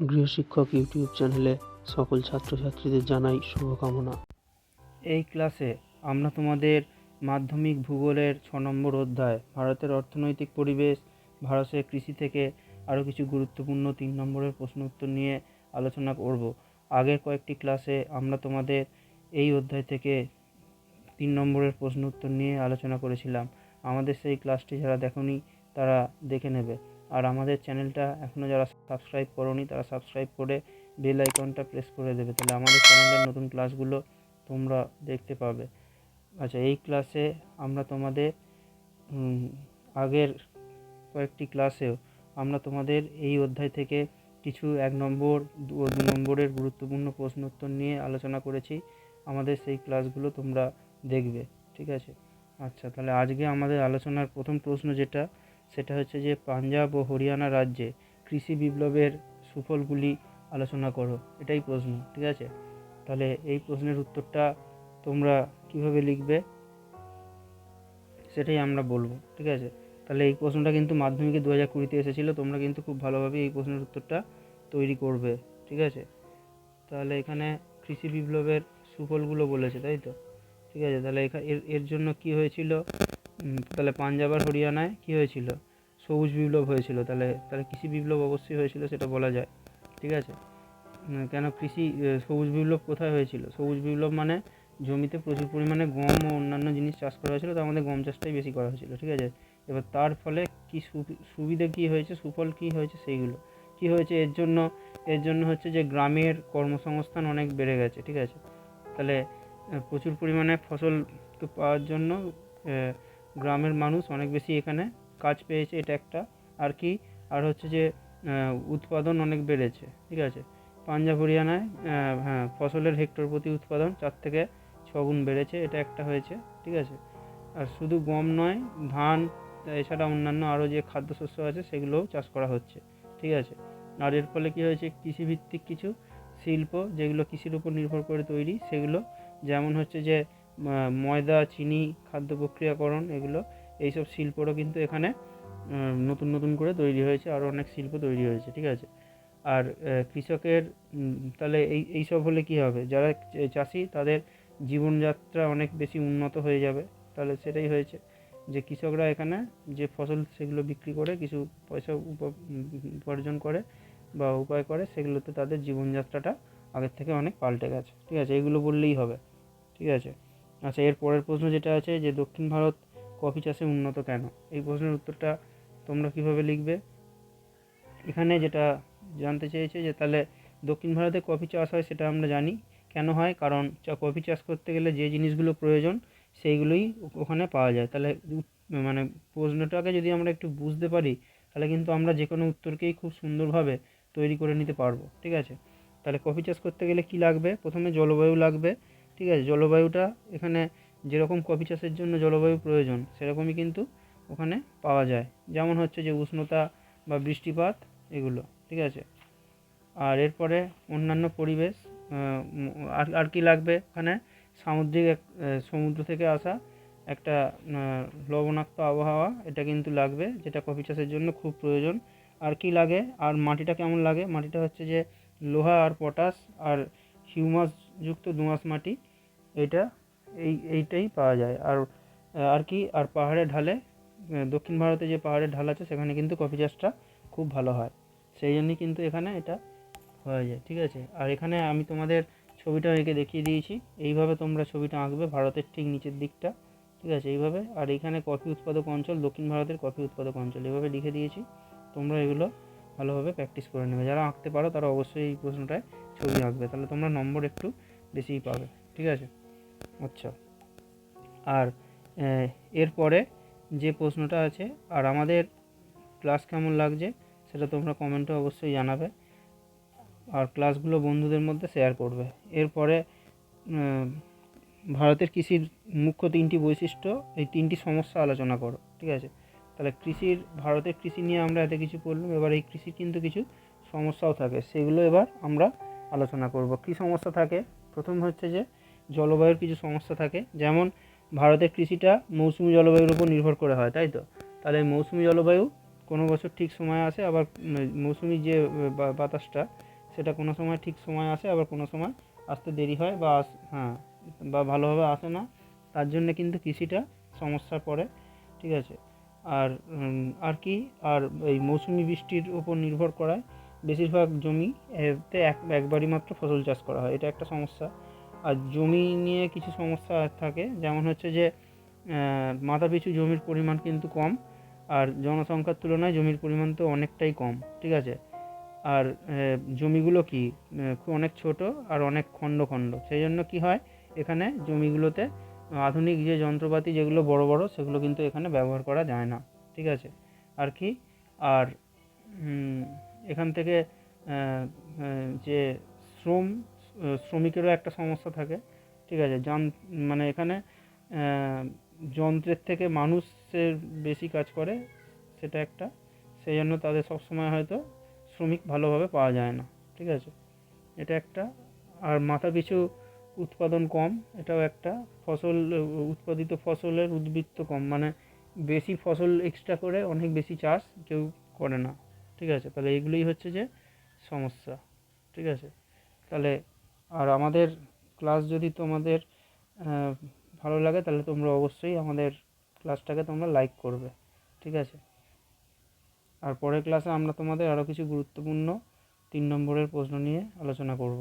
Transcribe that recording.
গৃহশিক্ষক YouTube চ্যানেলে সকল ছাত্রছাত্রীদের জানাই শুভকামনা। এই ক্লাসে আমরা তোমাদের মাধ্যমিক ভূগোলের ছ নম্বর অধ্যায়, ভারতের অর্থনৈতিক পরিবেশ, ভারতের কৃষি থেকে আরও কিছু গুরুত্বপূর্ণ তিন নম্বরের প্রশ্ন উত্তর নিয়ে আলোচনা করব। আগের কয়েকটি ক্লাসে আমরা তোমাদের এই অধ্যায় থেকে তিন নম্বরের প্রশ্ন উত্তর নিয়ে আলোচনা করেছিলাম। আমাদের সেই ক্লাসটি যারা দেখোনি, তারা দেখে নেবে। আর আমাদের চ্যানেলটা এখনও যারা সাবস্ক্রাইব করোনি, তারা সাবস্ক্রাইব করে বেল আইকনটা প্রেস করে দেবে। তাহলে আমাদের চ্যানেলের নতুন ক্লাসগুলো তোমরা দেখতে পাবে। আচ্ছা এই ক্লাসে আমরা তোমাদের আগের কয়েকটি ক্লাসেও আমরা তোমাদের এই অধ্যায় থেকে কিছু এক নম্বর দু নম্বরের গুরুত্বপূর্ণ প্রশ্ন উত্তর নিয়ে আলোচনা করেছি। আমাদের সেই ক্লাসগুলো তোমরা দেখবে। ঠিক আছে? আচ্ছা তাহলে আজকে আমাদের আলোচনার প্রথম প্রশ্ন যেটা সেটা হচ্ছে যে পাঞ্জাব ও হরিয়ানা রাজ্যে কৃষি বিপ্লবের সুফলগুলি আলোচনা করো, এটাই প্রশ্ন, ঠিক আছে? তাহলে এই প্রশ্নের উত্তরটা তোমরা কীভাবে লিখবে? সেটাই আমরা বলব, ঠিক আছে? তাহলে এই প্রশ্নটা কিন্তু মাধ্যমিকে দু হাজার কুড়িতে এসেছিল, তোমরা কিন্তু খুব ভালোভাবে এই প্রশ্নের উত্তরটা তৈরি করবে, ঠিক আছে? তাহলে এখানে কৃষি বিপ্লবের সুফলগুলো বলেছে, তাই তো? ঠিক আছে, তাহলে এর এর জন্য কি হয়েছিল? তাহলে পাঞ্জাব আর হরিয়ানায় কি হয়েছিল? সবুজ বিপ্লব হয়েছিল, তাহলে তাহলে কৃষি বিপ্লব অবশ্যই হয়েছিল, সেটা বলা যায়, ঠিক আছে? কেন কৃষি সবুজ বিপ্লব কোথায় হয়েছিল? সবুজ বিপ্লব মানে জমিতে প্রচুর পরিমাণে গম ও অন্যান্য জিনিস চাষ করা হয়েছিল, তো আমাদের গম চাষটাই বেশি করা হয়েছিল, ঠিক আছে? এবার তার ফলে কি সুবি- সুবিধা কী হয়েছে, সুফল কী হয়েছে সেইগুলো। কী হয়েছে? এর জন্য এর জন্য হচ্ছে যে গ্রামের কর্মসংস্থান অনেক বেড়ে গেছে, ঠিক আছে? তাহলে প্রচুর পরিমাণে ফসল পাওয়ার জন্য গ্রামের মানুষ অনেক বেশি এখানে কাজ পেয়েছে, এটা একটা। আর কি? আর হচ্ছে যে উৎপাদন অনেক বেড়েছে, ঠিক আছে? পাঞ্জাব, হরিয়ানায় হ্যাঁ ফসলের হেক্টর প্রতি উৎপাদন চার থেকে ছ গুণ বেড়েছে, এটা একটা হয়েছে, ঠিক আছে? আর শুধু গম নয়, ধান, এছাড়া অন্যান্য আরও যে খাদ্যশস্য আছে, সেগুলোও চাষ করা হচ্ছে, ঠিক আছে? আর এর ফলে কী হয়েছে? কৃষিভিত্তিক কিছু শিল্প যেগুলো কৃষির উপর নির্ভর করে তৈরি, সেগুলো যেমন হচ্ছে যে ময়দা, চিনি, খাদ্য প্রক্রিয়াকরণ, এগুলো এইসব শিল্পরও কিন্তু এখানে নতুন নতুন করে তৈরি হয়েছে, আরও অনেক শিল্প তৈরি হয়েছে, ঠিক আছে? আর কৃষকের তাহলে এই, এইসব হলে কী হবে? যারা চাষি, তাদের জীবনযাত্রা অনেক বেশি উন্নত হয়ে যাবে, তাহলে সেটাই হয়েছে যে কৃষকরা এখানে যে ফসল সেগুলো বিক্রি করে কিছু পয়সা উপ- উপার্জন করে বা উপায় করে, সেগুলোতে তাদের জীবনযাত্রাটা আগের থেকে অনেক পাল্টে গেছে, ঠিক আছে? এগুলো বললেই হবে, ঠিক আছে? আচ্ছা এর পরের প্রশ্ন যেটা আছে যে দক্ষিণ ভারত কফি চাষে উন্নত কেন? এই প্রশ্নের উত্তরটা তোমরা কীভাবে লিখবে? এখানে যেটা জানতে চেয়েছে যে তাহলে দক্ষিণ ভারতে কফি চাষ হয় সেটা আমরা জানি। কেন হয়? কারণ কফি চাষ করতে গেলে যে জিনিসগুলো প্রয়োজন সেইগুলোই ওখানে পাওয়া যায়। তাহলে মানে প্রশ্নটাকে যদি আমরা একটু বুঝতে পারি, তাহলে কিন্তু আমরা যে কোনো উত্তরকেই খুব সুন্দরভাবে তৈরি করে নিতে পারব। ঠিক আছে? তাহলে কফি চাষ করতে গেলে কি লাগবে? প্রথমে জলবায়ু লাগবে। ঠিক আছে, জলবায়ুটা এখানে যেরকম কফি চাষের জন্য জলবায়ু প্রয়োজন, সেরকমই কিন্তু ওখানে পাওয়া যায়। যেমন হচ্ছে যে উষ্ণতা বা বৃষ্টিপাত এগুলো, ঠিক আছে? আর এরপরে অন্যান্য পরিবেশ আর আর কি লাগবে? ওখানে সামুদ্রিক এক সমুদ্র থেকে আসা একটা লবণাক্ত আবহাওয়া, এটা কিন্তু লাগবে, যেটা কফি চাষের জন্য খুব প্রয়োজন। আর কি লাগে? আর মাটিটা কেমন লাগে? মাটিটা হচ্ছে যে লোহা আর পটাশ আর হিউমাস যুক্ত দোআঁশ মাটি এইটা, এই, এইটাই পাওয়া যায়। আর আর কি, আর পাহাড়ের ঢালে দক্ষিণ ভারতে যে পাহাড়ের ঢাল আছে, সেখানে কিন্তু কফি চাষটা খুব ভালো হয়। সেই জন্যই কিন্তু এখানে এটা হয়ে যায়, ঠিক আছে? আর এখানে আমি তোমাদের ছবিটা এঁকে দেখিয়ে দিয়েছি। এইভাবে তোমরা ছবিটা আঁকবে ভারতের ঠিক নিচের দিকটা, ঠিক আছে? এইভাবে। আর এখানে কফি উৎপাদক অঞ্চল, দক্ষিণ ভারতের কফি উৎপাদক অঞ্চল এভাবে লিখে দিয়েছি। তোমরা এগুলো ভালোভাবে প্র্যাকটিস করে নেবে। যারা আঁকতে পারো, তারা অবশ্যই এই প্রশ্নটায় ছবি আঁকবে। তাহলে তোমরা নম্বর একটু বেশিই পাবে, ঠিক আছে? আচ্ছা। আর এরপরে যে প্রশ্নটা আছে, আর আমাদের ক্লাস কেমন লাগছে সেটা তোমরা কমেন্টে অবশ্যই জানাবে। আর ক্লাসগুলো বন্ধুদের মধ্যে শেয়ার করবে। এরপরে ভারতের কৃষির মুখ্য তিনটি বৈশিষ্ট্য, এই তিনটি সমস্যা আলোচনা করো, ঠিক আছে? তাহলে কৃষির, ভারতের কৃষি নিয়ে আমরা এত কিছু করলাম, এবার এই কৃষির কিন্তু কিছু সমস্যাও থাকে, সেগুলো এবার আমরা আলোচনা করব। কী সমস্যা থাকে? প্রথম হচ্ছে যে জলবায়ুর কিছু সমস্যা থাকে। যেমন ভারতের কৃষিটা মৌসুমি জলবায়ুর উপর নির্ভর করে হয়, তাই তো? তাহলে মৌসুমি জলবায়ু কোনো বছর ঠিক সময় আসে, আবার মৌসুমি যে বাতাসটা সেটা কোনো সময় ঠিক সময় আসে, আবার কোনো সময় আসতে দেরি হয় বা হ্যাঁ বা ভালোভাবে আসে না। তার জন্য কিন্তু কৃষিটা সমস্যা পড়ে ঠিক আছে? আর আর কি? আর এই মৌসুমি বৃষ্টির উপর নির্ভর করায় বেশিরভাগ জমি এতে এক, একবারই মাত্র ফসল চাষ করা হয়। এটা একটা সমস্যা। আর জমি নিয়ে কিছু সমস্যা থাকে, যেমন হচ্ছে যে মাথাপিছু জমির পরিমাণ কিন্তু কম, আর জনসংখ্যার তুলনায় জমির পরিমাণ তো অনেকটাই কম, ঠিক আছে? আর জমিগুলো কি? অনেক ছোট আর অনেক খণ্ড খণ্ড, সেই জন্য কী হয়, এখানে জমিগুলোতে আধুনিক যে যন্ত্রপাতি যেগুলো বড় বড়, সেগুলো কিন্তু এখানে ব্যবহার করা যায় না, ঠিক আছে? আর কি? আর এখান থেকে যে শ্রম শ্রমিকেরও একটা সমস্যা থাকে, ঠিক আছে? যান মানে এখানে যন্ত্রের থেকে মানুষের বেশি কাজ করে, সেটা একটা। সেই জন্য তাদের সবসময় হয়তো শ্রমিক ভালোভাবে পাওয়া যায় না, ঠিক আছে? এটা একটা। আর মাথা পিছু উৎপাদন কম, এটাও একটা। ফসল, উৎপাদিত ফসলের উদ্বৃত্ত কম মানে বেশি ফসল এক্সট্রা করে অনেক বেশি চাষ কেউ করে না, ঠিক আছে? তাহলে এইগুলোই হচ্ছে যে সমস্যা, ঠিক আছে? তাহলে আর আমাদের ক্লাস যদি তোমাদের ভালো লাগে, তাহলে তোমরা অবশ্যই আমাদের ক্লাসটাকে তোমরা লাইক করবে, ঠিক আছে? আর পরের ক্লাসে আমরা তোমাদের আরও কিছু গুরুত্বপূর্ণ তিন নম্বরের প্রশ্ন নিয়ে আলোচনা করব।